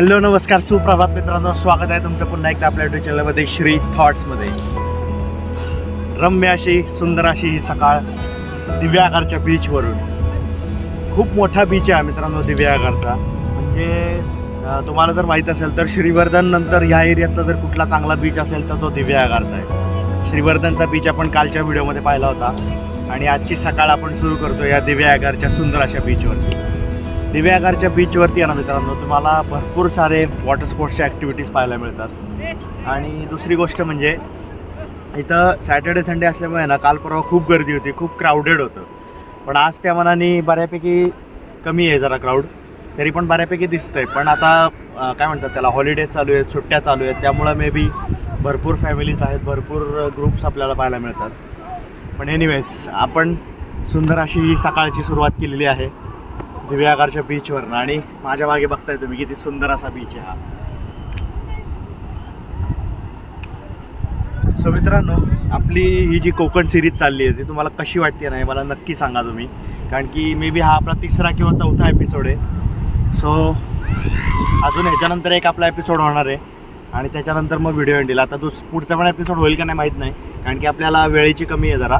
Hello नमस्कार. सुप्रभात मित्रांनो. स्वागत आहे तुमचं पुन्हा एकदा आपल्या युट्यूब चॅनलमध्ये श्री थॉट्समध्ये रम्य अशी सुंदर अशी ही सकाळ दिव्यागारच्या बीचवरून खूप मोठा बीच आहे मित्रांनो दिव्यागारचा म्हणजे तुम्हाला जर माहीत असेल तर श्रीवर्धन नंतर ह्या एरियातला जर कुठला चांगला बीच असेल तर तो दिव्यागारचा आहे. श्रीवर्धनचा बीच आपण कालच्या व्हिडिओमध्ये पाहिला होता. आणि आजची सकाळ आपण सुरू करतो या दिव्यागारच्या सुंदर अशा बीचवरती दिव्यागारच्या बीचवरती आहे ना मित्रांनो. तुम्हाला भरपूर सारे वॉटर स्पोर्ट्सच्या ॲक्टिव्हिटीज पाहायला मिळतात. आणि दुसरी गोष्ट म्हणजे इथं सॅटर्डे संडे असल्यामुळे ना काल परवा खूप गर्दी होती खूप क्राऊडेड होतं. पण आज त्या मनाने बऱ्यापैकी कमी आहे जरा क्राऊड तरी पण बऱ्यापैकी दिसतंय. पण आता काय म्हणतात त्याला हॉलिडेज चालू आहेत सुट्ट्या चालू आहेत. त्यामुळं मे बी भरपूर फॅमिलीज आहेत भरपूर ग्रुप्स आपल्याला पाहायला मिळतात. पण एनिवेज आपण सुंदर अशी ही सकाळची सुरुवात केलेली आहे. दिव्यागारच्या बीचवरनं आणि माझ्या मागे बघताय तुम्ही किती सुंदर असा बीच आहे हा. सो मित्रांनो आपली ही जी कोकण सिरीज चालली आहे ती तुम्हाला कशी वाटते नाही मला नक्की सांगा तुम्ही. कारण की मे बी हा आपला तिसरा किंवा चौथा एपिसोड आहे. सो अजून ह्याच्यानंतर एक आपला एपिसोड होणार आहे. आणि त्याच्यानंतर मग व्हिडिओ येईल आता दुस पुढचा पण एपिसोड होईल का नाही माहीत नाही. कारण की आपल्याला वेळेची कमी आहे जरा.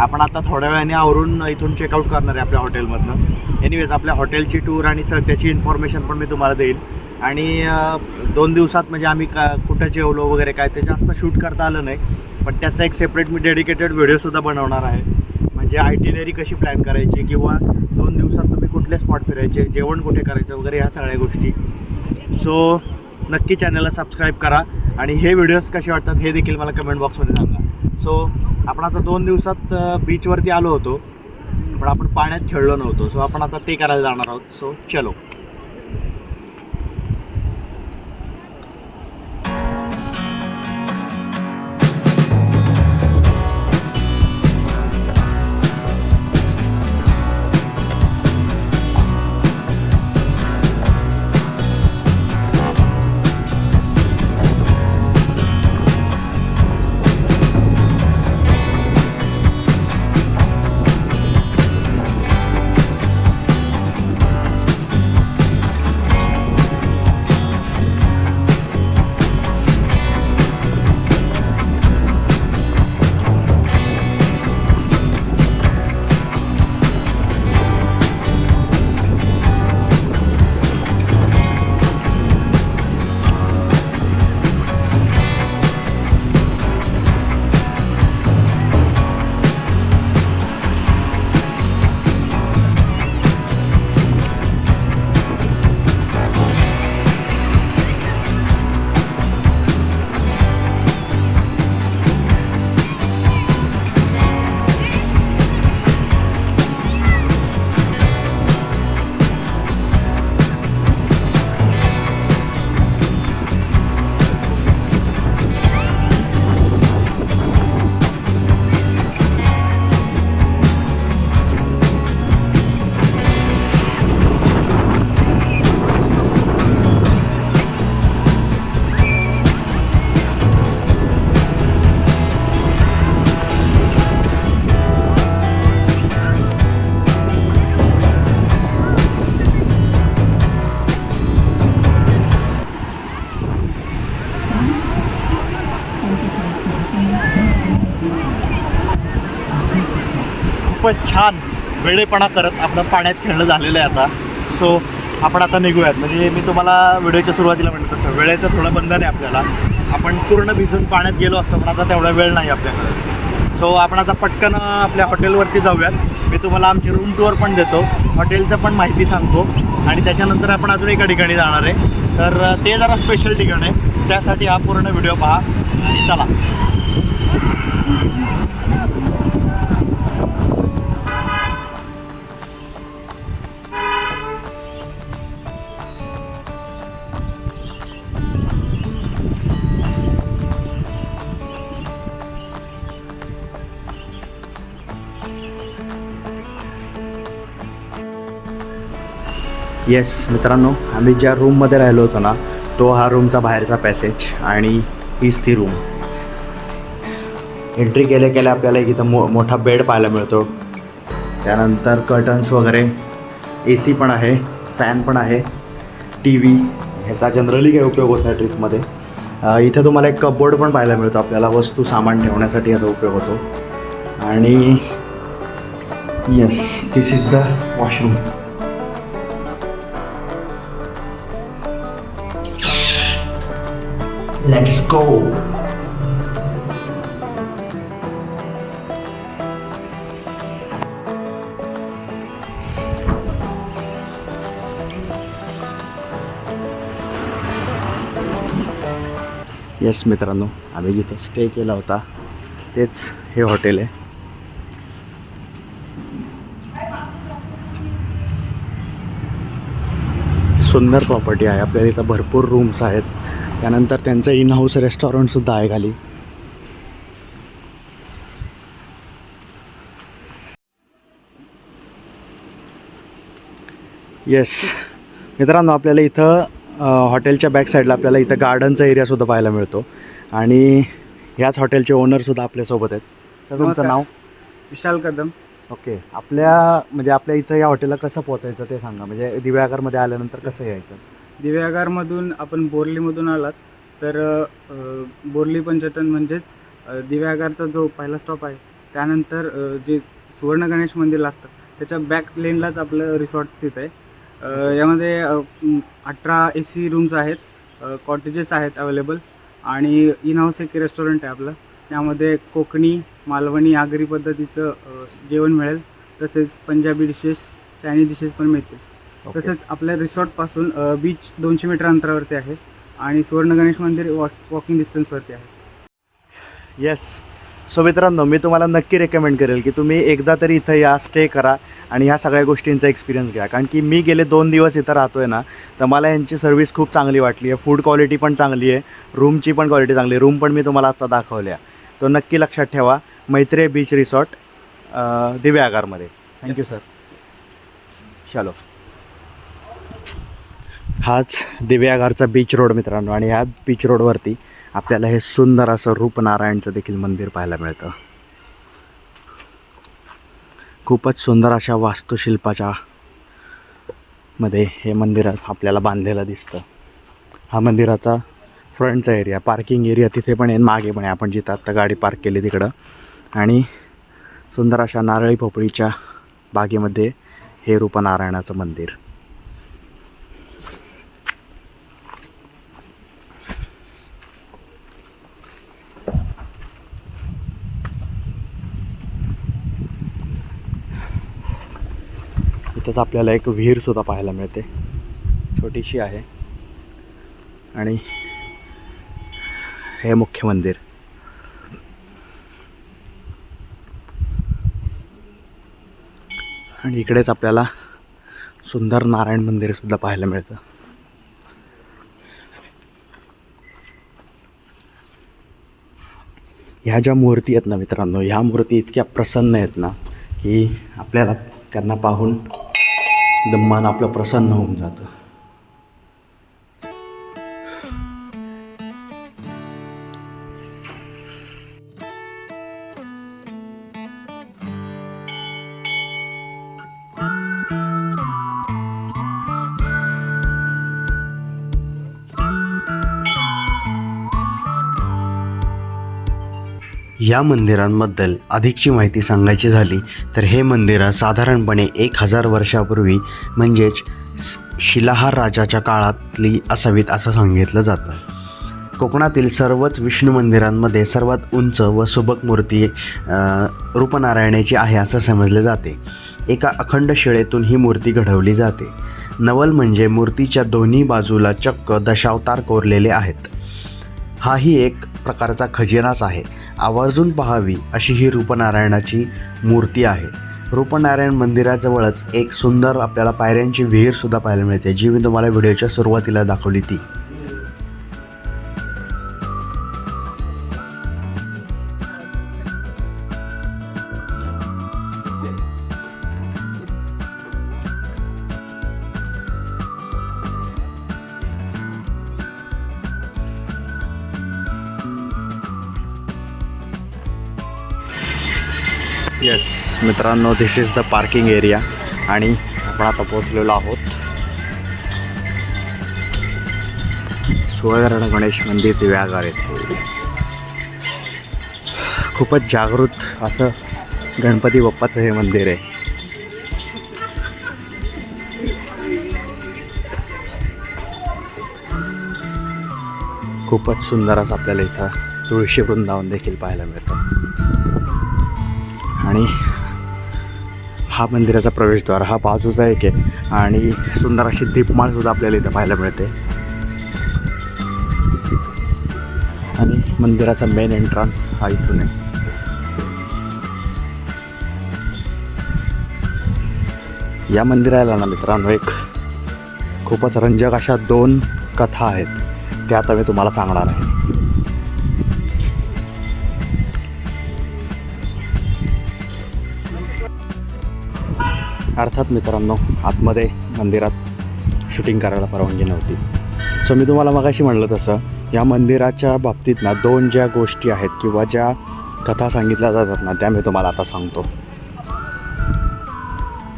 आपण आता थोड्या वेळाने आवरून इथून चेकआउट करणार आहे आपल्या हॉटेलमधनं एनिवेज आपल्या हॉटेलची टूर आणि सर त्याची इन्फॉर्मेशन पण मी तुम्हाला देईल. आणि दोन दिवसात म्हणजे आम्ही का कुठं जेवलो वगैरे काय ते जास्त शूट करता आलं नाही. पण त्याचा एक सेपरेट मी डेडिकेटेड व्हिडिओसुद्धा बनवणार आहे. म्हणजे आयटिनरी कशी प्लॅन करायची किंवा दोन दिवसात तुम्ही कुठले स्पॉट फिरायचे जेवण कुठे करायचं वगैरे ह्या सगळ्या गोष्टी. सो नक्की चॅनलला सबस्क्राईब करा. आणि हे व्हिडिओज कसे वाटतात हे देखील मला कमेंट बॉक्समध्ये सांगा. सो आपण आता दोन दिवसात बीचवरती आलो होतो पण आपण पाण्यात खेळलो नव्हतो. सो आपण आता ते करायला जाणार आहोत. सो चलो. खूपच छान वेळेपणा करत आपलं पाण्यात खेळणं झालेलं आहे आता. सो आपण आता निघूयात. म्हणजे मी तुम्हाला व्हिडिओच्या सुरुवातीला म्हणत तसं वेळेचं थोडं बंधन आहे आपल्याला. आपण पूर्ण भिजून पाण्यात गेलो असतो पण आता तेवढा वेळ नाही आपल्याकडे. सो आपण आता पटकन आपल्या हॉटेलवरती जाऊयात. मी तुम्हाला आमची रूम टूर पण देतो. हॉटेलचं पण माहिती सांगतो. आणि त्याच्यानंतर आपण अजून एका ठिकाणी जाणार आहे. तर ते जरा स्पेशल ठिकाण आहे. त्यासाठी हा पूर्ण व्हिडिओ पहा. आणि चला. येस मित्रांनो आम्ही ज्या रूममध्ये राहिलो होतो ना तो हा रूमचा बाहेरचा पॅसेज आणि हीच ती रूम एंट्री केल्या केल्या आपल्याला एक इथं मो मोठा बेड पाहायला मिळतो. त्यानंतर कर्टन्स वगैरे ए सी पण आहे फॅन पण आहे टी व्ही ह्याचा जनरली काही उपयोग होत नाही ट्रिपमध्ये इथे तुम्हाला एक कपबोर्ड पण पाहायला मिळतो आपल्याला वस्तू सामान ठेवण्यासाठी याचा उपयोग होतो. आणि yes this is the washroom Let's go! Yes मित्रांनो आम्ही जिथं स्टे केला होता तेच हे हॉटेल आहे. सुंदर प्रॉपर्टी आहे. आपल्याला इथं भरपूर रूम्स आहेत. त्यानंतर त्यांचं इन हाऊस रेस्टॉरंटसुद्धा आहे खाली. येस मित्रांनो आपल्याला इथं हॉटेलच्या बॅक साईडला आपल्याला इथं गार्डनचा एरियासुद्धा पाहायला मिळतो. आणि ह्याच हॉटेलचे ओनरसुद्धा आपल्यासोबत आहेत. तर तुमचं. नाव? विशाल कदम. ओके आपल्या म्हणजे आपल्या इथं या हॉटेलला कसं पोहोचायचं ते सांगा. म्हणजे दिव्यागरमध्ये आल्यानंतर कसं यायचं? दिव्यागारमधून आपण बोर्लीमधून आलात तर बोर्ली बोरली पंचतन म्हणजेच दिव्यागारचा जो पहिला स्टॉप आहे त्यानंतर जे सुवर्ण गणेश मंदिर लागतं त्याच्या बॅक लेनलाच आपलं रिसॉर्ट स्थित आहे. यामध्ये अठरा ए सी रूम्स आहेत कॉटेजेस आहेत अवेलेबल आणि इन हाऊस एक रेस्टॉरंट आहे आपलं. त्यामध्ये कोकणी मालवणी आगरी पद्धतीचं जेवण मिळेल तसेच पंजाबी डिशेस चायनीज डिशेस पण मिळतील. तसेच आपल्या रिसॉर्टपासून बीच दोनशे मीटर अंतरावरती आहे आणि सुवर्ण गणेश मंदिर वॉक वॉकिंग डिस्टन्सवरती आहे. येस सो मित्रांनो मी तुम्हाला नक्की रेकमेंड करेल की तुम्ही एकदा तरी इथं या स्टे करा आणि ह्या सगळ्या गोष्टींचा एक्सपिरियन्स घ्या. कारण की मी गेले दोन दिवस इथं राहतो आहे ना तर मला यांची सर्व्हिस खूप चांगली वाटली आहे. फूड क्वालिटी पण चांगली आहे. रूमची पण क्वालिटी चांगली आहे. रूम पण मी तुम्हाला आत्ता दाखवल्या. तो नक्की लक्षात ठेवा. मैत्रे बीच रिसॉर्ट दिव्या आगारमध्ये. थँक्यू सर चलो हाच दिव्यागारचा बीच रोड मित्रांनो. आणि ह्या बीच रोडवरती आपल्याला हे सुंदर असं रूपनारायणचं देखील मंदिर पाहायला मिळतं. खूपच सुंदर अशा वास्तुशिल्पाच्या मध्ये हे मंदिर आपल्याला बांधलेलं दिसतं. हा मंदिराचा फ्रंटचा एरिया पार्किंग एरिया तिथे पण आहे मागे पण आहे. आपण जिथं आत्ता गाडी पार्क केली तिकडं. आणि सुंदर अशा नारळी पोपळीच्या बागेमध्ये हे रूपनारायणाचं मंदिर. इथंच आपल्याला एक विहीरसुद्धा पाहायला मिळते. छोटीशी आहे. आणि हे मुख्य मंदिर. आणि इकडेच आपल्याला सुंदर नारायण मंदिरसुद्धा पाहायला मिळतं. ह्या ज्या मूर्ती आहेत ना मित्रांनो ह्या मूर्ती इतक्या प्रसन्न आहेत ना की आपल्याला त्यांना पाहून एकदम मन आपलं प्रसन्न होऊन जातं. या मंदिरांबद्दल अधिकची माहिती सांगायची झाली तर हे मंदिरं साधारणपणे एक हजार वर्षापूर्वी म्हणजेच शिलाहार राजाच्या काळातली असावीत असं सांगितलं जातं. कोकणातील सर्वच विष्णू मंदिरांमध्ये सर्वात उंच व सुबक मूर्ती रूपनारायणाची आहे असं समजले जाते. एका अखंड शिळेतून ही मूर्ती घडवली जाते. नवल म्हणजे मूर्तीच्या दोन्ही बाजूला चक्क दशावतार कोरलेले आहेत. हाही एक प्रकारचा खजिनाच आहे. आवर्जून पाहावी अशी ही रूपनारायणाची मूर्ती आहे. रूपनारायण मंदिराजवळच एक सुंदर आपल्याला पायऱ्यांची विहीरसुद्धा पाहायला मिळते. जी मी तुम्हाला व्हिडिओच्या सुरुवातीला दाखवली ती. येस मित्रांनो this is the parking area आणि आपण आता पोचलेलो आहोत. सुवर्ण गणेश मंदिर दिव्यागार येथे खूपच जागृत असं गणपती बाप्पाचं हे मंदिर आहे. खूपच सुंदर असं आपल्याला इथं तुळशी वृंदावन देखील पाहायला मिळतं. आणि हा मंदिराचा प्रवेशद्वार हा बाजूचा एक आहे. आणि सुंदर अशी दीपमाळसुद्धा आपल्याला इथं पाहायला मिळते. आणि मंदिराचा मेन एंट्रन्स हा इथून आहे. या मंदिराला ना मित्रांनो एक खूपच रंजक अशा दोन कथा आहेत. त्या आता मी तुम्हाला सांगणार आहे. अर्थात मित्रांनो आतमध्ये मंदिरात शूटिंग करायला परवानगी नव्हती. सो मी तुम्हाला मगाशी म्हणलं तसं या मंदिराच्या बाबतीत ना दोन ज्या गोष्टी आहेत किंवा ज्या कथा सांगितल्या जातात ना त्या मी तुम्हाला आता सांगतो.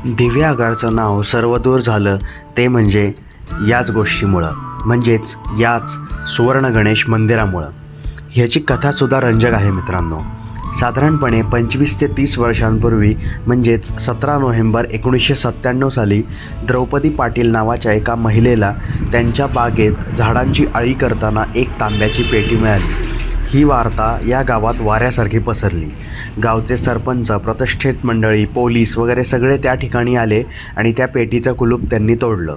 दिव्या आगारचं नाव सर्वदूर झालं ते म्हणजे याच गोष्टीमुळं म्हणजेच याच सुवर्ण गणेश मंदिरामुळं. ह्याची कथासुद्धा रंजक आहे मित्रांनो. साधारणपणे पंचवीस ते तीस वर्षांपूर्वी म्हणजेच सतरा नोव्हेंबर एकोणीसशे सत्त्याण्णव साली द्रौपदी पाटील नावाच्या एका महिलेला त्यांच्या बागेत झाडांची अळी करताना एक तांब्याची पेटी मिळाली. ही वार्ता या गावात वाऱ्यासारखी पसरली. गावचे सरपंच प्रतिष्ठित मंडळी पोलीस वगैरे सगळे त्या ठिकाणी आले आणि त्या पेटीचं कुलूप त्यांनी तोडलं.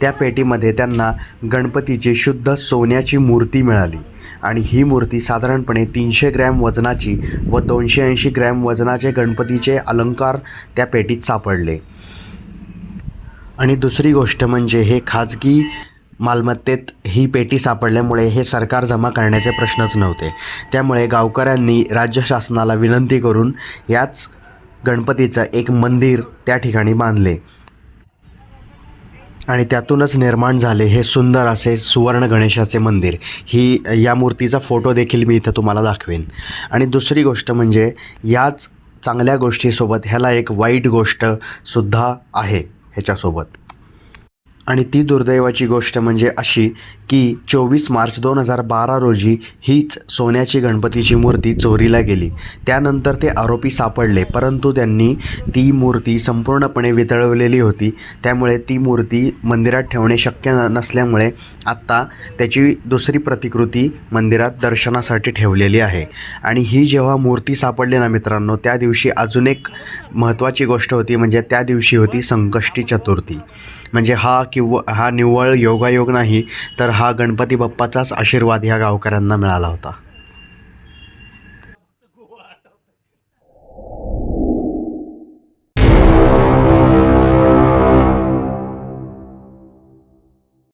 त्या पेटीमध्ये त्यांना गणपतीची शुद्ध सोन्याची मूर्ती मिळाली. आणि ही मूर्ती साधारणपणे तीनशे ग्रॅम वजनाची व दोनशे ऐंशी ग्रॅम वजनाचे गणपतीचे अलंकार त्या पेटीत सापडले. आणि दुसरी गोष्ट म्हणजे हे खाजगी मालमत्तेत ही पेटी सापडल्यामुळे हे सरकार जमा करण्याचे प्रश्नच नव्हते. त्यामुळे गावकऱ्यांनी राज्य शासनाला विनंती करून याच गणपतीचं एक मंदिर त्या ठिकाणी बांधले. आणि त्यातूनच निर्माण झाले हे सुंदर असे सुवर्ण गणेशाचे मंदिर. ही या मूर्तीचा फोटो देखील मी इथं तुम्हाला दाखवेन. आणि दुसरी गोष्ट म्हणजे याच चांगल्या गोष्टीसोबत ह्याला एक वाईट गोष्टसुद्धा आहे ह्याच्यासोबत. आणि ती दुर्दैवाची गोष्ट म्हणजे अशी की चोवीस मार्च दोन हजार बारा रोजी हीच सोन्याची गणपतीची मूर्ती चोरीला गेली. त्यानंतर ते आरोपी सापडले परंतु त्यांनी ती मूर्ती संपूर्णपणे वितळवलेली होती. त्यामुळे ती मूर्ती मंदिरात ठेवणे शक्य नसल्यामुळे आत्ता त्याची दुसरी प्रतिकृती मंदिरात दर्शनासाठी ठेवलेली आहे. आणि ही जेव्हा मूर्ती सापडली ना मित्रांनो त्या दिवशी अजून एक महत्त्वाची गोष्ट होती म्हणजे त्या दिवशी होती संकष्टी चतुर्थी. म्हणजे हा किंवा हा निव्वळ योगायोग नाही तर हा गणपती बाप्पाचाच आशीर्वाद ह्या गावकऱ्यांना मिळाला होता.